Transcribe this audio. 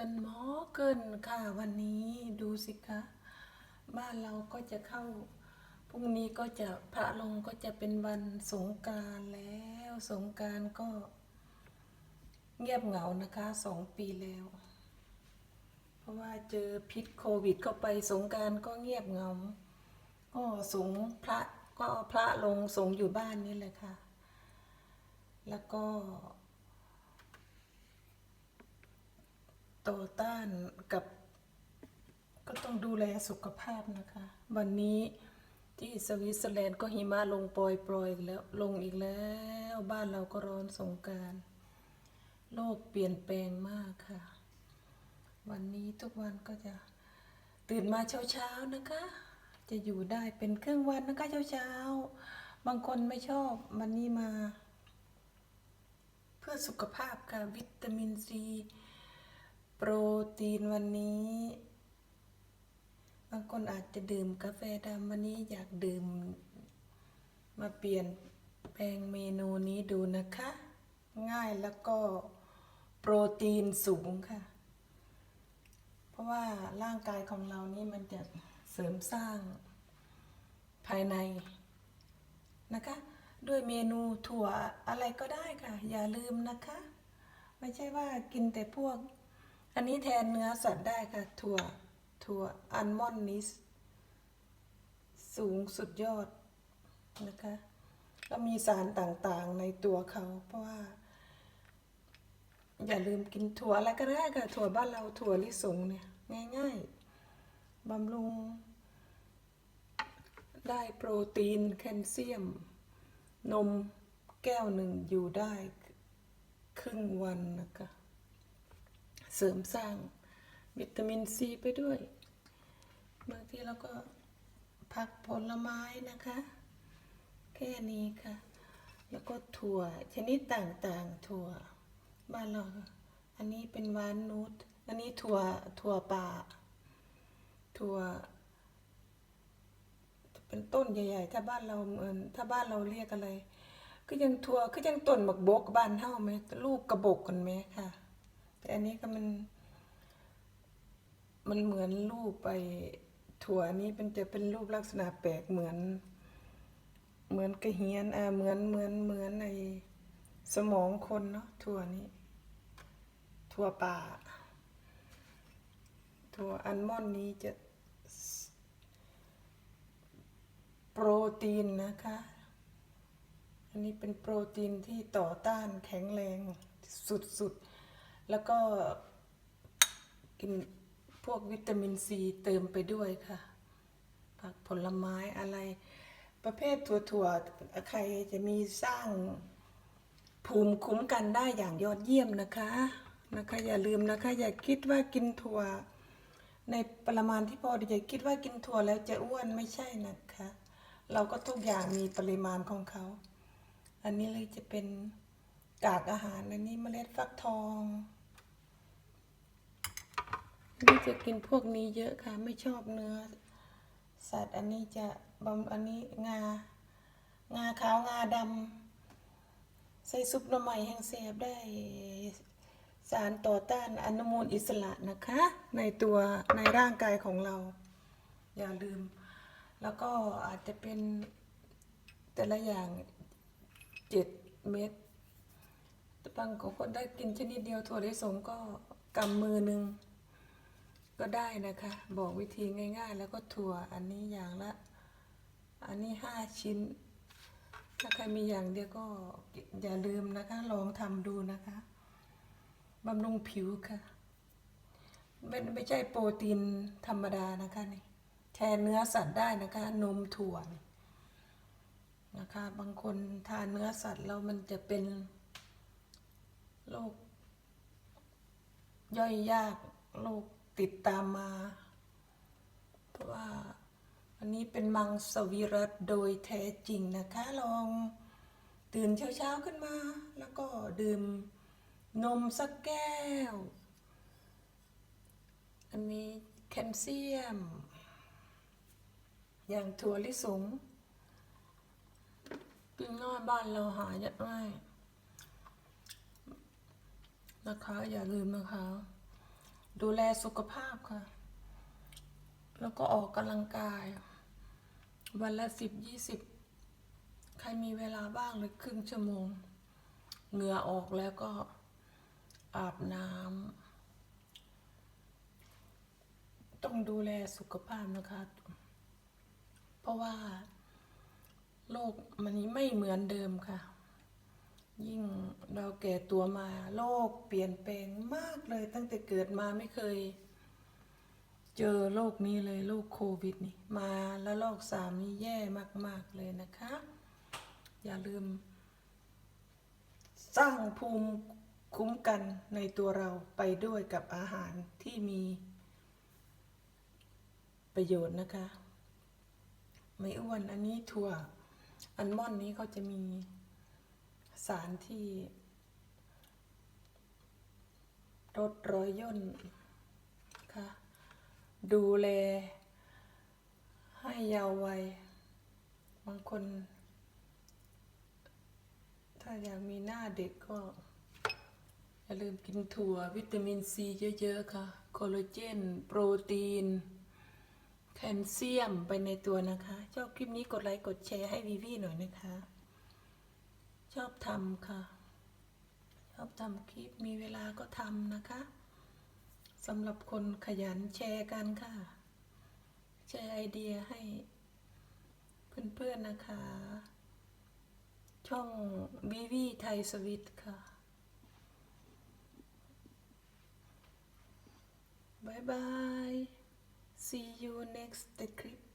ตันหมอเกินค่ะวันนี้ดูสิคะ บ้านเราก็จะเข้า พรุ่งนี้ก็จะพระลงก็จะเป็นวันสงการแล้ว สงการก็เงียบเหงานะคะสองปีแล้ว เพราะว่าเจอพิษโควิดเข้าไปสงการก็เงียบเหงา ก็สงฆ์พระก็พระลงสงอยู่บ้านนี่แหละค่ะ แล้วก็ ต่อต้านกับ ก็ต้องดูแลสุขภาพนะคะ วันนี้ที่สวิตเซอร์แลนด์ก็หิมะลงปล่อยๆอีกแล้วลงอีกแล้ว บ้านเราก็ร้อนสงการโลกเปลี่ยนแปลงมากค่ะ วันนี้ทุกวันก็จะตื่นมาเช้าๆนะคะ จะอยู่ได้เป็นครึ่งวันนะคะเช้าๆบางคนไม่ชอบวันนี้มา เพื่อสุขภาพค่ะวิตามินซี โปรตีนวันนี้ บางคนอาจจะดื่มกาแฟดำวันนี้อยากดื่ม มาเปลี่ยนแปลงเมนูนี้ดูนะคะ ง่ายแล้วก็โปรตีนสูงค่ะ เพราะว่าร่างกายของเรานี่มันจะเสริมสร้างภายในนะคะ ด้วยเมนูถั่วอะไรก็ได้ค่ะ อย่าลืมนะคะ ไม่ใช่ว่ากินแต่พวก อันนี้แทนเนื้อสัตว์ได้ค่ะ ถั่ว ถั่วอัลมอนด์นี้สูงสุดยอดนะคะแล้วมีสารต่างๆในตัวเขา เพราะว่า อย่าลืมกินถั่วอะไรก็ได้ค่ะ ถั่วบ้านเราถั่วลิสงเนี่ย ง่าย ๆบำรุง ได้โปรตีนแคลเซียม นมแก้วหนึ่งอยู่ได้ครึ่งวันนะคะ เสริมสร้างวิตามินซีไปด้วยบางทีเราก็ผักผลไม้นะคะ แค่นี้ค่ะ แล้วก็ถั่วชนิดต่างๆ ถั่วบ้านเราอันนี้เป็นวานนูตอันนี้ถั่วถั่วป่า ถั่ว เป็นต้นใหญ่ ๆ ถ้าบ้านเราเหมือนถ้าบ้านเราเรียกอะไร ก็ยังถั่วก็ยังต้นบักบกบ้านเฮาไหมลูกกระบอกกันไหมค่ะ แต่อันนี้ก็มัน มันเหมือนรูปไปถั่วนี้เป็นจะเป็นรูปลักษณะแปลกเหมือน เหมือนกระเฮียนอ่าเหมือนเหมือนเหมือนในสมองคนเนาะถั่วนี้ ถั่วป่า ถั่วอัลมอนด์นี้จะโปรตีนนะคะ อันนี้เป็นโปรตีนที่ต่อต้านแข็งแรงสุดๆ แล้วก็กินพวกวิตามินซีเติมไปด้วยค่ะผักผลไม้อะไร ประเภทถั่วๆ ใครจะมีสร้างภูมิคุ้มกันได้อย่างยอดเยี่ยมนะคะนะคะ อย่าลืมนะคะ อย่าคิดว่ากินถั่ว ในปริมาณที่พอดีอย่าคิดว่ากินถั่วแล้วจะอ้วนไม่ใช่นะคะ เราก็ทุกอย่างมีปริมาณของเขา อันนี้เลยจะเป็นกากอาหารอันนี้เมล็ดฟักทอง นี่จะกินพวกนี้เยอะค่ะ ไม่ชอบเนื้อ สัตว์อันนี้จะบำอันนี้งา งาขาวงาดำใส่ซุปหน่อไม้แห้งแซบได้สารต่อต้านอนุมูลอิสระนะคะ ในตัวในร่างกายของเรา อย่าลืม แล้วก็อาจจะเป็นแต่ละอย่างเจ็ดเม็ดแต่บางคนได้กินชนิดเดียวถั่วลิสงก็กำมือหนึ่ง ก็ได้นะคะ บอกวิธีง่าย ๆ แล้วก็ถั่วอันนี้อย่างละ อันนี้ห้าชิ้น ถ้าใครมีอย่างเดียวก็อย่าลืมนะคะ ลองทำดูนะคะบำรุงผิวค่ะ ไม่ไม่ใช่โปรตีนธรรมดานะคะนี่แทนเนื้อสัตว์ได้นะคะ นมถั่วนนะคะ บางคนทานเนื้อสัตว์แล้วมันจะเป็นโรคย่อยยากโรค ติดตามมา เพราะว่าอันนี้เป็นมังสวิรัตโดยแท้จริงนะคะ ลองตื่นเช้าๆขึ้นมา แล้วก็ดื่มนมสักแก้ว อันนี้แคลเซียม อย่างถั่วลิสงกินง่ายบ้านเราหายากง่ายนะคะ อย่าลืมนะคะ ดูแลสุขภาพค่ะ แล้วก็ออกกำลังกาย วันละสิบยี่สิบใครมีเวลาบ้างเลยครึ่งชั่วโมง เหงื่อออกแล้วก็อาบน้ำต้องดูแลสุขภาพนะคะ เพราะว่าโลกมันไม่เหมือนเดิมค่ะ ยิ่งเราแก่ตัวมาโลกเปลี่ยนแปลงมากเลย ตั้งแต่เกิดมาไม่เคย เจอโรคนี้เลยโรคโควิดนี่มาแล้วโรคสามนี่แย่มาก ๆเลยนะคะ อย่าลืม สร้างภูมิคุ้มกันในตัวเราไปด้วยกับอาหารที่มีประโยชน์นะคะ ไม่อ้วนอันนี้ถั่วอัลมอนด์นี้เขาจะมี สารที่ลดรอยย่นค่ะดูแล ให้ยาววัย บางคน ถ้าอยากมีหน้าเด็กก็ อย่าลืมกินถั่ววิตามินซีเยอะ ๆ ค่ะ คอลลาเจน โปรตีน แคลเซียมไปในตัวนะคะ ชอบคลิปนี้กดไลค์ กดแชร์ให้วีวีหน่อยนะคะ อบทำค่ะ ชอบทำคลิปมีเวลาก็ทำนะคะสำหรับคนขยันแชร์กันค่ะ แชร์ไอเดียให้เพื่อนๆนะคะ ช่องวีวีไทยสวิตค่ะบายบาย see you next clip